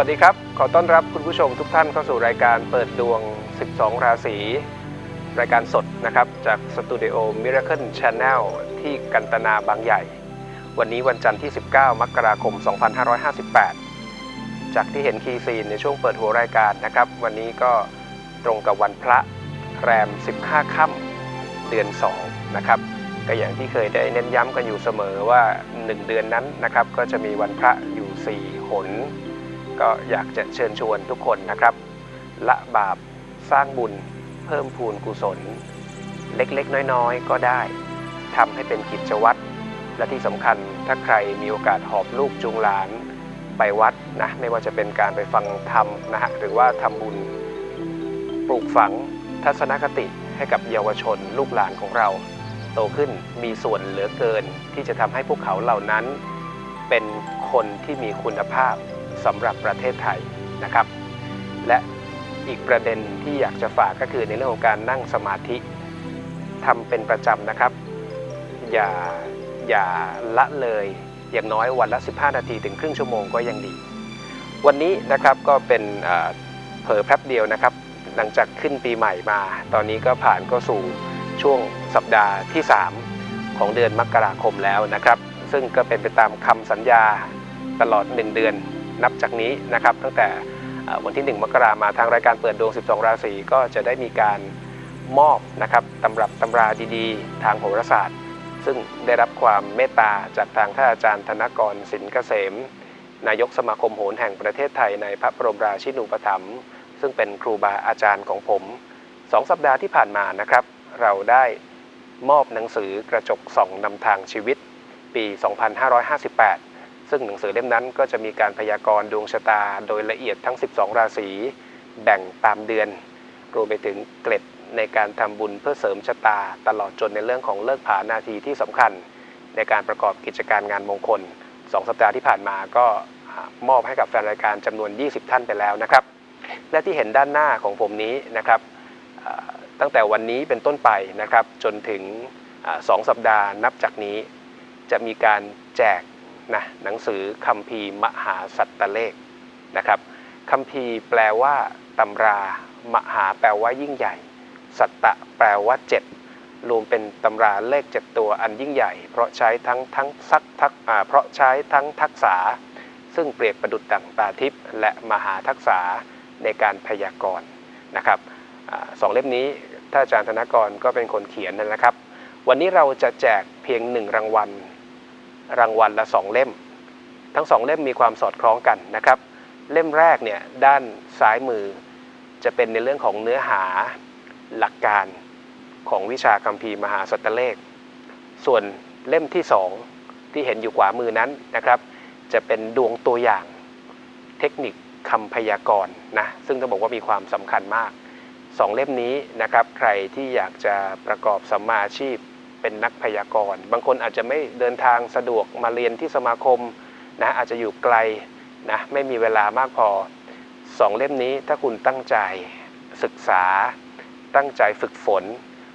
วัสดีครับ ขอต้อนรับคุณผู้ชมทุกท่านเข้าสู่รายการเปิดดวง 12 ราศี รายการสดนะครับ จากสตูดิโอ Miracle Channel ที่กันตนาบางใหญ่ วันนี้วันจันทร์ที่ 19 มกราคม 2558 จากที่เห็นคีซีนในช่วงเปิดหัวรายการนะครับ วันนี้ก็ตรงกับวันพระแรม 15 ค่ำเดือน 2 นะครับก็อย่างที่เคยได้เน้นย้ำกันอยู่เสมอว่า 1 เดือนนั้นนะครับ ก็จะมีวันพระอยู่ 4 หน ก็อยากจะเชิญชวนทุกคนนะครับ ละบาปสร้างบุญเพิ่มพูนกุศล เล็กๆ น้อยๆ ก็ได้ทำให้เป็นกิจวัตรและที่สำคัญถ้าใครมีโอกาสหอบลูกจูงหลานไปวัดนะไม่ว่าจะเป็นการไปฟังธรรมนะฮะหรือว่าทำบุญปลูกฝังทัศนคติให้กับเยาวชนลูกหลานของเรา โตขึ้นมีส่วนเหลือเกินที่จะทำให้พวกเขาเหล่านั้น เป็นคนที่มีคุณภาพ สำหรับประเทศไทยนะครับ และอีกประเด็นที่อยากจะฝากก็คือในเรื่องของการนั่งสมาธิทำเป็นประจำนะครับ อย่าอย่าละเลยอย่างน้อยวันละ 15 นาทีถึงครึ่งชั่วโมงก็ยังดี วันนี้นะครับก็เป็นเอ่อเผลอแป๊บเดียวนะครับ หลังจากขึ้นปีใหม่มา ตอนนี้ก็ผ่านก็สู่ช่วงสัปดาห์ที่ 3 ของเดือนมกราคมแล้วนะครับ ซึ่งก็เป็นไปตามคำสัญญาตลอด 1 เดือน นับจากนี้นะครับ ตั้งแต่วันที่ 1 มกรามาทางรายการเปิดดวง 12 ราศีก็จะได้มีการมอบนะครับตำรับตำราดีๆ ทางโหราศาสตร์ ซึ่งได้รับความเมตตาจากทางท่านอาจารย์ธนกรสินเกษม นายกสมาคมโหรแห่งประเทศไทยในพระบรมราชินูปถัมภ์ซึ่งเป็นครูบาอาจารย์ของผมสองสัปดาห์ที่ผ่านมานะครับ เราได้มอบหนังสือกระจกส่องนำทางชีวิตปี 2558 ซึ่งหนังสือเล่มนั้นก็จะมีการพยากรณ์ดวงชะตาโดยละเอียดทั้ง 12 ราศีแบ่งตามเดือน รวมไปถึงเกล็ดในการทำบุญเพื่อเสริมชะตา ตลอดจนในเรื่องของเลิกผานาทีที่สำคัญ ในการประกอบกิจการงานมงคล 2 สัปดาห์ที่ผ่านมาก็มอบให้กับแฟนรายการจำนวน 20 ท่านไปแล้วนะครับ และที่เห็นด้านหน้าของผมนี้นะครับตั้งแต่วันนี้เป็นต้นไปนะครับจนถึงอาสองสัปดาห์นับจากนี้ จะมีการแจก นะหนังสือคัมภีร์มหาสัตตเลขนะครับคัมภีร์แปลว่าตำรามหาแปลว่ายิ่งใหญ่ สัตตะแปลว่าเจ็ดรวมเป็นตำราเลขเจ็ดตัวอันยิ่งใหญ่ เพราะใช้ทั้งทั้งซักทักเพราะใช้ทั้งทักษะซึ่งเปรียบประดุจดั่งตาทิพย์และมหาทักษะในการพยากรณ์นะครับอสองเล่มนี้ท่านอาจารย์ธนกรก็เป็นคนเขียนนะครับ วันนี้เราจะแจกเพียงหนึ่งรางวัล รางวัลละสองเล่ม ทั้งสองเล่มมีความสอดคล้องกันนะครับ เล่มแรกเนี่ยด้านซ้ายมือจะเป็นในเรื่องของเนื้อหาหลักการของวิชาคัมภีร์มหาสัตตเลข ส่วนเล่มที่สองที่เห็นอยู่ขวามือนั้นนะครับ จะเป็นดวงตัวอย่างเทคนิคคำพยากรณ์นะซึ่งต้องบอกว่ามีความสำคัญมากสองเล่มนี้นะครับ ใครที่อยากจะประกอบสัมมาอาชีพ เป็นนักพยากรณ์ บางคนอาจจะไม่เดินทางสะดวกมาเรียนที่สมาคมนะอาจจะอยู่ไกลนะไม่มีเวลามากพอสองเล่มนี้ถ้าคุณตั้งใจศึกษา ตั้งใจฝึกฝน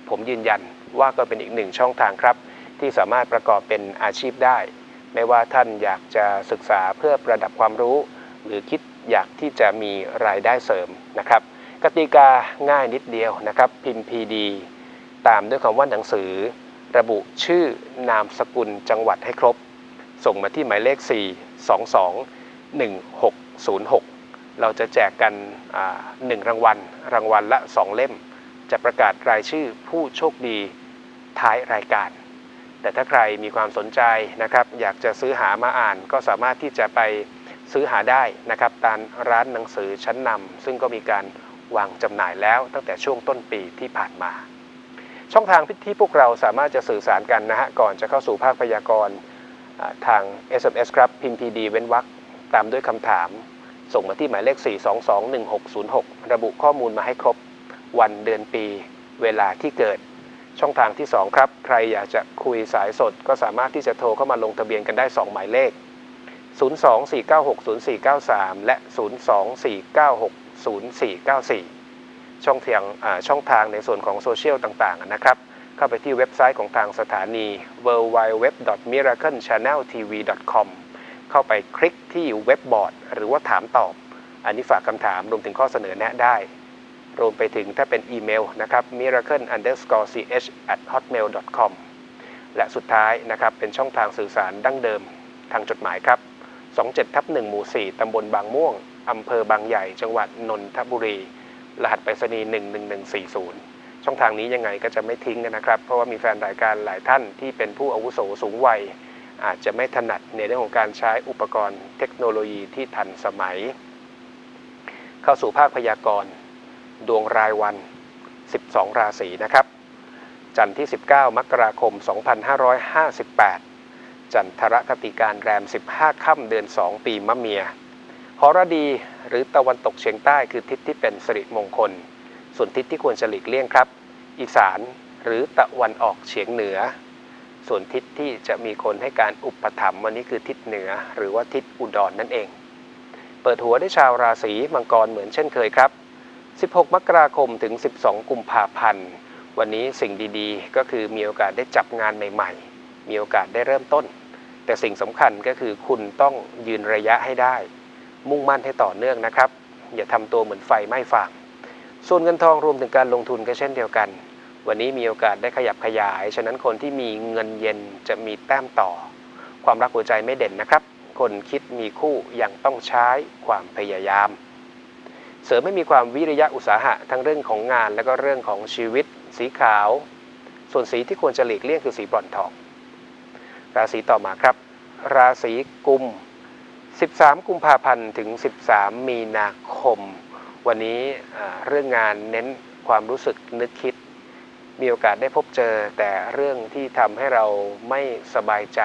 ผมยืนยันว่าก็เป็นอีกหนึ่งช่องทางครับ ที่สามารถประกอบเป็นอาชีพได้ ไม่ว่าท่านอยากจะศึกษาเพื่อประดับความรู้ หรือคิดอยากที่จะมีรายได้เสริมนะครับ กติกาง่ายนิดเดียวนะครับ พิมพ์ PD ตามด้วยคำว่าหนังสือ ระบุชื่อนามสกุลจังหวัดให้ครบ ส่งมาที่หมายเลข 4 22 1606 เราจะแจกกันอ่าหนึ่งรางวัล รางวัลละ 2 เล่ม จะประกาศรายชื่อผู้โชคดีท้ายรายการ แต่ถ้าใครมีความสนใจนะครับ อยากจะซื้อหามาอ่านก็สามารถที่จะไปซื้อหาได้นะครับตามร้านหนังสือชั้นนำซึ่งก็มีการวางจำหน่ายแล้วตั้งแต่ช่วงต้นปีที่ผ่านมา ช่องทางที่พวกเราสามารถจะสื่อสารกันนะฮะก่อนจะเข้าสู่ภาคพยากรณ์ทาง SMS ครับพิมพ์ PD เว้นวรรคตามด้วยคำถาม ส่งมาที่หมายเลข 4221606 ระบุข้อมูลมาให้ครบวันเดือนปีเวลาที่เกิด ช่องทางที่ 2 ครับ ใครอยากจะคุยสายสดก็สามารถที่จะโทรเข้ามาลงทะเบียนกันได้ 2 หมายเลข 024960493 และ 024960494 ช่องทางช่องทางในส่วนของโซเชียลต่าง ๆ นะครับ เข้าไปที่เว็บไซต์ของทางสถานี www.miraclechanneltv.com เข้าไปคลิกที่เว็บบอร์ด หรือว่าถามตอบ อันนี้ฝากคำถามรวมถึงข้อเสนอแนะได้ รวมไปถึงถ้าเป็นอีเมลนะครับ miracle_ch@hotmail.com และสุดท้ายนะครับเป็นช่องทางสื่อสารดั้งเดิมทางจดหมายครับ 27ทับ1หมู่ 4 ตำบลบางม่วง อำเภอบางใหญ่ จังหวัดนนทบุรี รหัสไปรษณีย์11140 ช่องทางนี้ยังไงก็จะไม่ทิ้งนะครับ เพราะว่ามีแฟนรายการหลายท่านที่เป็นผู้อาวุโสสูงวัย อาจจะไม่ถนัดในเรื่องของการใช้อุปกรณ์เทคโนโลยีที่ทันสมัย เข้าสู่ภาคพยากรณ์ ดวงรายวัน 12 ราศีนะครับ จันทร์ที่ 19 มกราคม 2558 จันทรคติการแรม 15 ค่ำเดือน 2 ปีมะเมีย หรดีหรือตะวันตกเฉียงใต้คือทิศที่เป็นสิริมงคล ส่วนทิศที่ควรจะหลีกเลี่ยงครับ อีสานหรือตะวันออกเฉียงเหนือ ส่วนทิศที่จะมีคนให้การอุปถัมภ์วันนี้คือทิศเหนือ หรือว่าทิศอุดรนนั่นเอง เปิดหัวได้ชาวราศีมังกรเหมือนเช่นเคยครับ 16 มกราคมถึง 12 กุมภาพันธ์วันนี้สิ่งดีๆ ก็คือมีโอกาสได้จับงานใหม่ ๆ มีโอกาสได้เริ่มต้น แต่สิ่งสำคัญก็คือคุณต้องยืนระยะให้ได้ มุ่งมั่นให้ต่อเนื่องนะครับ อย่าทำตัวเหมือนไฟไหม้ฟางส่วนเงินทองรวมถึงการลงทุนก็เช่นเดียวกัน วันนี้มีโอกาสได้ขยับขยาย ฉะนั้นคนที่มีเงินเย็นจะมีแต้มต่อ ความรักหัวใจไม่เด่นนะครับ คนคิดมีคู่ยังต้องใช้ความพยายาม เสริมไม่มีความวิริยะอุตสาหะทั้งเรื่องของงานและก็เรื่องของชีวิต สีขาว ส่วนสีที่ควรจะหลีกเลี่ยงคือสีบรอนทอง ราศีต่อมาครับ ราศีกุม 13 กุมภาพันธ์ถึง 13 มีนาคม วันนี้เรื่องงานเน้นความรู้สึกนึกคิด มีโอกาสได้พบเจอแต่เรื่องที่ทำให้เราไม่สบายใจ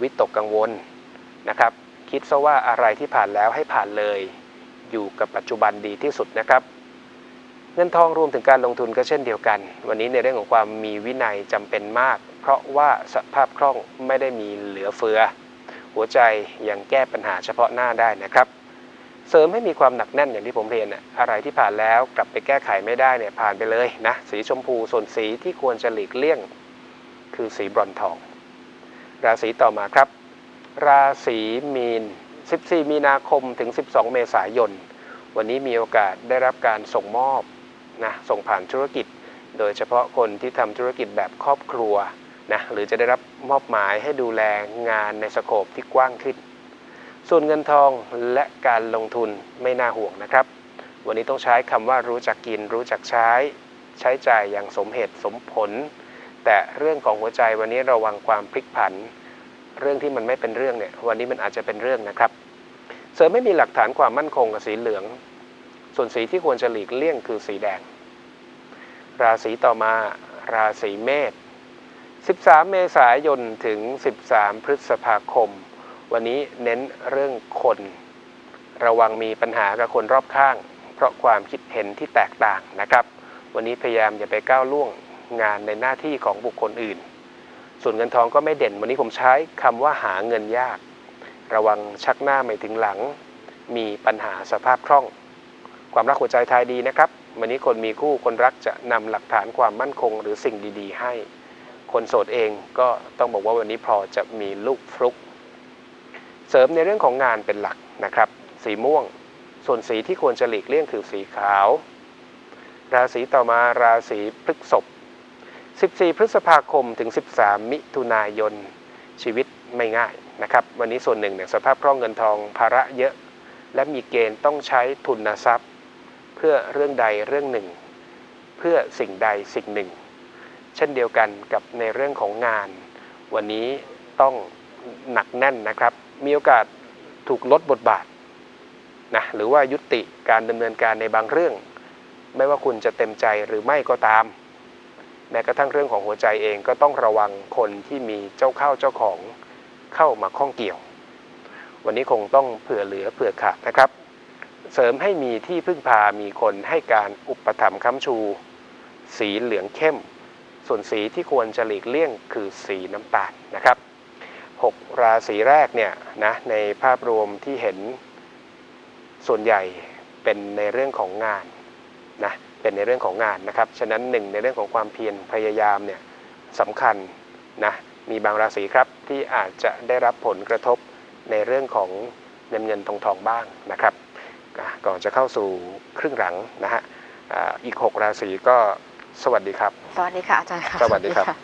วิตกกังวลนะครับ คิดซะว่าอะไรที่ผ่านแล้วให้ผ่านเลย อยู่กับปัจจุบันดีที่สุดนะครับ เงินทองรวมถึงการลงทุนก็เช่นเดียวกัน วันนี้ในเรื่องของความมีวินัยจำเป็นมาก เพราะว่าสภาพคล่องไม่ได้มีเหลือเฟือ หัวใจยังแก้ปัญหาเฉพาะหน้าได้นะครับ เสริมให้มีความหนักแน่นอย่างที่ผมเรียนน่ะอะไรที่ผ่านแล้วกลับไปแก้ไขไม่ได้เนี่ยผ่านไปเลยนะ สีชมพูส่วนสีที่ควรจะหลีกเลี่ยง คือสีบรอนทอง ราศีต่อมาครับ ราศีมีน 14 มีนาคมถึง 12 เมษายน วันนี้มีโอกาสได้รับการส่งมอบนะส่งผ่านธุรกิจ โดยเฉพาะคนที่ทำธุรกิจแบบครอบครัว นะหรือจะได้รับมอบหมายให้ดูแลงานในสโคปที่กว้างขึ้น ส่วนเงินทองและการลงทุนไม่น่าห่วงนะครับ วันนี้ต้องใช้คำว่ารู้จักกิน รู้จักใช้ ใช้จ่ายอย่างสมเหตุสมผล แต่เรื่องของหัวใจวันนี้ระวังความพลิกผัน เรื่องที่มันไม่เป็นเรื่องเนี่ยวันนี้มันอาจจะเป็นเรื่องนะครับ เสริมไม่มีหลักฐานความมั่นคงกับสีเหลือง ส่วนสีที่ควรจะหลีกเลี่ยงคือสีแดง ราศีต่อมาราศีเมษ 13 เมษายนถึง 13 พฤษภาคม วันนี้เน้นเรื่องคน ระวังมีปัญหากับคนรอบข้าง เพราะความคิดเห็นที่แตกต่างนะครับ วันนี้พยายามอย่าไปก้าวล่วงงานในหน้าที่ของบุคคลอื่น ส่วนเงินทองก็ไม่เด่น วันนี้ผมใช้คำว่าหาเงินยาก ระวังชักหน้าไม่ถึงหลัง มีปัญหาสภาพคล่อง ความรักหัวใจทายดีนะครับ วันนี้คนมีคู่คนรักจะนำหลักฐานความมั่นคงหรือสิ่งดี ๆ ให้ คนโสดเองก็ต้องบอกว่าวันนี้พอจะมีลูกฟลุก เสริมในเรื่องของงานเป็นหลักนะครับ สีม่วง ส่วนสีที่ควรจะหลีกเลี่ยงคือสีขาว ราศีต่อมาราศีพฤษภ14 พฤษภาคมถึง 13 มิถุนายนชีวิตไม่ง่ายนะครับ วันนี้ส่วนหนึ่งเนี่ยสภาพคล่องเงินทองภาระเยอะ และมีเกณฑ์ต้องใช้ทุนทรัพย์ เพื่อเรื่องใดเรื่องหนึ่งเพื่อสิ่งใดสิ่งหนึ่ง เช่นเดียวกันกับในเรื่องของงาน วันนี้ต้องหนักแน่นนะครับ มีโอกาสถูกลดบทบาทนะหรือว่ายุติการดำเนินการในบางเรื่อง ไม่ว่าคุณจะเต็มใจหรือไม่ก็ตาม แม้กระทั่งเรื่องของหัวใจเองก็ต้องระวังคนที่มีเจ้าเข้าเจ้าของเข้ามาข้องเกี่ยว วันนี้คงต้องเผื่อเหลือเผื่อขาดนะครับ เสริมให้มีที่พึ่งพามีคนให้การอุปถัมภ์ค้ำชู สีเหลืองเข้ม ส่วนสีที่ควรจะหลีกเลี่ยงคือสีน้ำตาลนะครับ 6 ราศีแรกเนี่ยนะในภาพรวมที่เห็นส่วนใหญ่เป็นในเรื่องของงานนะเป็นในเรื่องของงานนะครับ ฉะนั้นหนึ่งในเรื่องของความเพียรพยายามเนี่ยสำคัญนะมีบางราศีครับที่อาจจะได้รับผลกระทบในเรื่องของเงินเงินทองทองบ้างนะครับก่อนจะเข้าสู่ครึ่งหลังนะฮะอีก 6 ราศีก็ สวัสดีครับ สวัสดีค่ะอาจารย์ค่ะสวัสดีครับค่ะ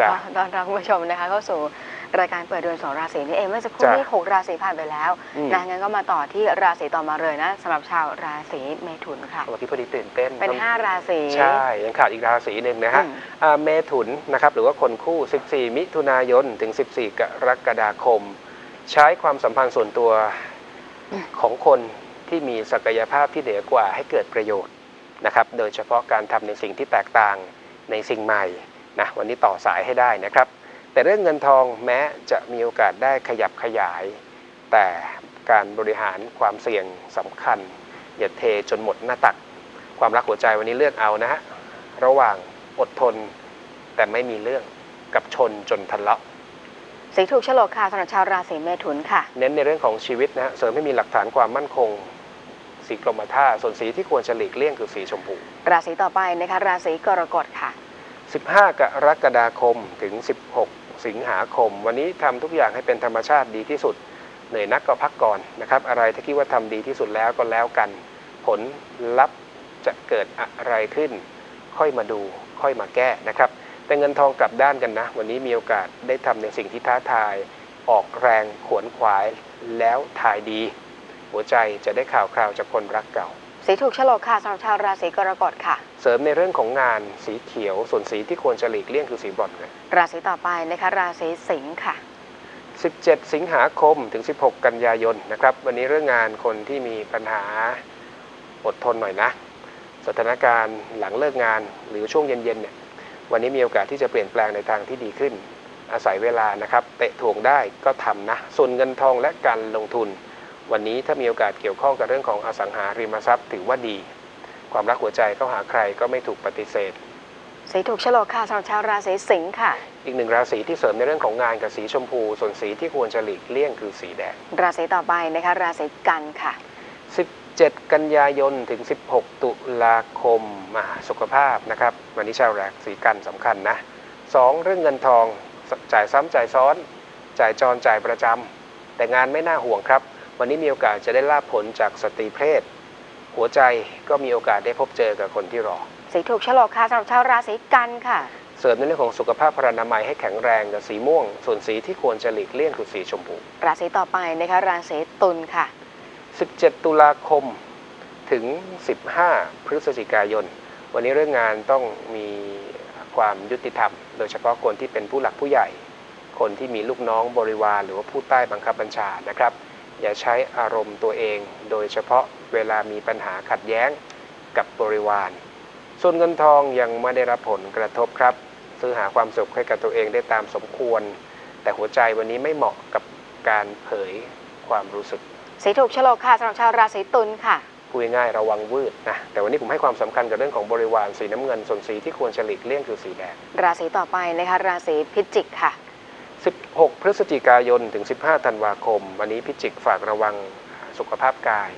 จ้ะก็ต้อนรับคุณผู้ชมนะคะเข้าสู่รายการเปิดเดือนสองราศีนี่เองเมื่อสักครู่จ้ะนี้หกราศีผ่านไปแล้วอืมนะงั้นก็มาต่อที่ราศีต่อมาเลยนะสำหรับชาวราศีเมถุนค่ะเมื่อกี้พอดีตื่นเต้นเป็น 5 ราศีใช่ยังขาดอีกราศีหนึ่งนะฮะอืมอ่าเมถุนนะครับหรือว่าคนคู่ 14 มิถุนายนถึง 14 กรกฎาคม ใช้ความสัมพันธ์ส่วนตัวของคนที่มีศักยภาพที่เหนือกว่าให้เกิดประโยชน์ นะครับ โดยเฉพาะการทำในสิ่งที่แตกต่างในสิ่งใหม่นะวันนี้ต่อสายให้ได้นะครับ แต่เรื่องเงินทองแม้จะมีโอกาสได้ขยับขยาย แต่การบริหารความเสี่ยงสำคัญ อย่าเทจนหมดหน้าตัก ความรักหัวใจวันนี้เลือกเอานะฮะระหว่างอดทน แต่ไม่มีเรื่องกับชนจนทะเลาะสีถูกโฉลกค่ะสำหรับชาวราศีเมถุนค่ะ เน้นในเรื่องของชีวิตนะฮะเสริมให้มีหลักฐานความมั่นคง สีกรมท่าส่วนสีที่ควรจะหลีกเลี่ยงคือสีชมพู ราศีต่อไปนะคะราศีกรกฎค่ะ 15 กรกฎาคมถึง 16 สิงหาคม วันนี้ทำทุกอย่างให้เป็นธรรมชาติดีที่สุด เหนื่อยนักก็พักก่อนนะครับ อะไรที่คิดว่าทำดีที่สุดแล้วก็แล้วกัน ผลลัพธ์จะเกิดอะไรขึ้น ค่อยมาดูค่อยมาแก้นะครับแต่เงินทองกลับด้านกันนะ วันนี้มีโอกาสได้ทำในสิ่งที่ท้าทาย ออกแรงขวนขวายแล้วทายดี หัวใจจะได้ข่าวคราวจากคนรักเก่า สีถูกโฉลกค่ะสำหรับชาวราศีกรกฎค่ะ เสริมในเรื่องของงานสีเขียว ส่วนสีที่ควรจะหลีกเลี่ยงคือสีบรอนซ์ครับราศีต่อไปนะคะราศีสิงค์ค่ะ 17 สิงหาคมถึง 16 กันยายนนะครับ วันนี้เรื่องงานคนที่มีปัญหาอดทนหน่อยนะ สถานการณ์หลังเลิกงานหรือช่วงเย็นๆเนี่ยวันนี้มีโอกาสที่จะเปลี่ยนแปลงในทางที่ดีขึ้น อาศัยเวลานะครับ เตะถ่วงได้ก็ทำนะ ส่วนเงินทองและการลงทุน วันนี้ถ้ามีโอกาสเกี่ยวข้องกับเรื่องของอสังหาริมทรัพย์ถือว่าดี ความรักหัวใจเข้าหาใครก็ไม่ถูกปฏิเสธสีถูกโฉลกค่ะสำหรับชาวราศีสิงค์ค่ะ อีกหนึ่งราศีที่เสริมในเรื่องของงานกับสีชมพู ส่วนสีที่ควรจะหลีกเลี่ยงคือสีแดง ราศีต่อไปนะคะราศีกันค่ะ 17 กันยายนถึง 16 ตุลาคมมาสุขภาพนะครับ วันนี้ชาวราศีกันสำคัญนะ 2. เรื่องเงินทองจ่ายซ้ำจ่ายซ้อน จ่ายจรจ่ายประจำแต่งานไม่น่าห่วงครับ วันนี้มีโอกาสจะได้ลาบผลจากสตรีเพศ หัวใจก็มีโอกาสได้พบเจอกับคนที่รอ สีถูกโฉลกค่ะสำหรับชาวราศีกันค่ะ เสริมในเรื่องของสุขภาพพรรณนามัยให้แข็งแรงกับสีม่วง ส่วนสีที่ควรจะหลีกเลี่ยงคือสีชมพู ราศีต่อไปนะคะราศีตุลค่ะ 17 ตุลาคมถึง 15 พฤศจิกายน วันนี้เรื่องงานต้องมีความยุติธรรม โดยเฉพาะคนที่เป็นผู้หลักผู้ใหญ่ คนที่มีลูกน้องบริวารหรือว่าผู้ใต้บังคับบัญชานะครับ อย่าใช้อารมณ์ตัวเอง โดยเฉพาะเวลามีปัญหาขัดแย้งกับบริวาร ส่วนเงินทองยังไม่ได้รับผลกระทบครับ ซื้อหาความสุขให้กับตัวเองได้ตามสมควร แต่หัวใจวันนี้ไม่เหมาะกับการเผยความรู้สึกสีถูกโฉลกค่ะสำหรับชาวราศีตุลค่ะพูดง่ายๆระวังวืดนะแต่วันนี้ผมให้ความสำคัญกับเรื่องของบริวารสีน้ำเงินส่วนสีที่ควรจะหลีกเลี่ยงคือสีแดงราศีต่อไปนะคะราศีพิจิกค่ะ 16 พฤศจิกายนถึง 15 ธันวาคม วันนี้พิจิกฝากระวังสุขภาพกาย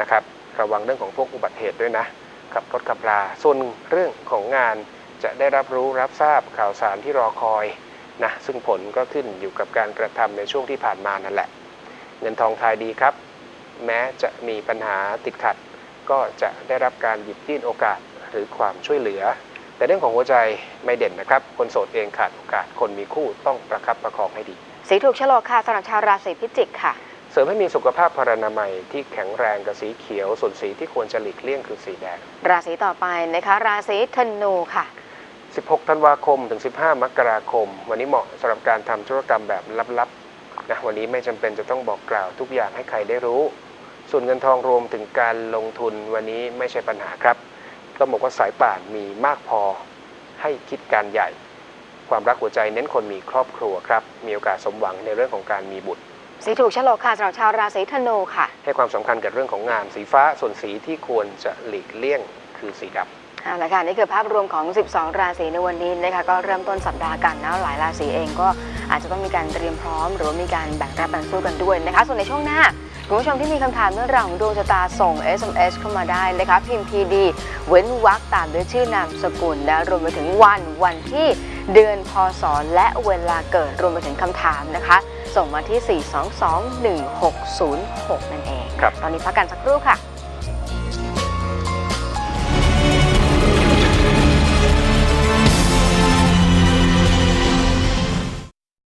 นะครับ ระวังเรื่องของพวกอุบัติเหตุด้วยนะขับรถขับราส่วนเรื่องของงานจะได้รับรู้รับทราบข่าวสารที่รอคอยนะซึ่งผลก็ขึ้นอยู่กับการกระทำในช่วงที่ผ่านมานั่นแหละ เงินทองทายดีครับ แม้จะมีปัญหาติดขัด ก็จะได้รับการหยิบยื่นโอกาสหรือความช่วยเหลือ แต่เรื่องของหัวใจไม่เด่นนะครับ คนโสดเองขาดโอกาส คนมีคู่ต้องประคับประคองให้ดี สีถูกโฉลกค่ะสำหรับชาวราศีพิจิกค่ะ เสริมให้มีสุขภาพพรรณนามัยที่แข็งแรงกับสีเขียว ส่วนสีที่ควรจะหลีกเลี่ยงคือสีแดง ราศีต่อไปนะคะ ราศีธนูค่ะ 16 ธันวาคมถึง 15 มกราคม วันนี้เหมาะสำหรับการทำธุรกรรมแบบลับๆนะวันนี้ไม่จำเป็นจะต้องบอกกล่าวทุกอย่างให้ใครได้รู้ ส่วนเงินทองรวมถึงการลงทุนวันนี้ไม่ใช่ปัญหาครับ ต้องบอกว่าสายป่านมีมากพอให้คิดการใหญ่ ความรักหัวใจเน้นคนมีครอบครัวครับ มีโอกาสสมหวังในเรื่องของการมีบุตร สีถูกโฉลกค่ะสำหรับชาวราศีธนูค่ะ ให้ความสำคัญกับเรื่องของงานสีฟ้าส่วนสีที่ควรจะหลีกเลี่ยงคือสีดำ เอาละค่ะนี่คือภาพรวมของ 12 ราศีในวันนี้นะคะก็เริ่มต้นสัปดาห์กันนะหลายราศีเองก็อาจจะต้องมีการเตรียมพร้อม หรือว่ามีการแบ่งรับแบ่งสู้กันด้วยนะคะส่วนในช่วงหน้าคุณผู้ชมที่มีคำถามเรื่องราวของดวงชะตาส่ง SMS เข้ามาได้นะคะพิมพ์ PD เว้นวรรคตามด้วยชื่อนามสกุลและรวมไปถึงวันวันที่เดือนพศและเวลาเกิดรวมไปถึงคำถามนะคะ ส่งมาที่ 4221606 นั่นเองครับตอนนี้พักกันสักครู่ค่ะ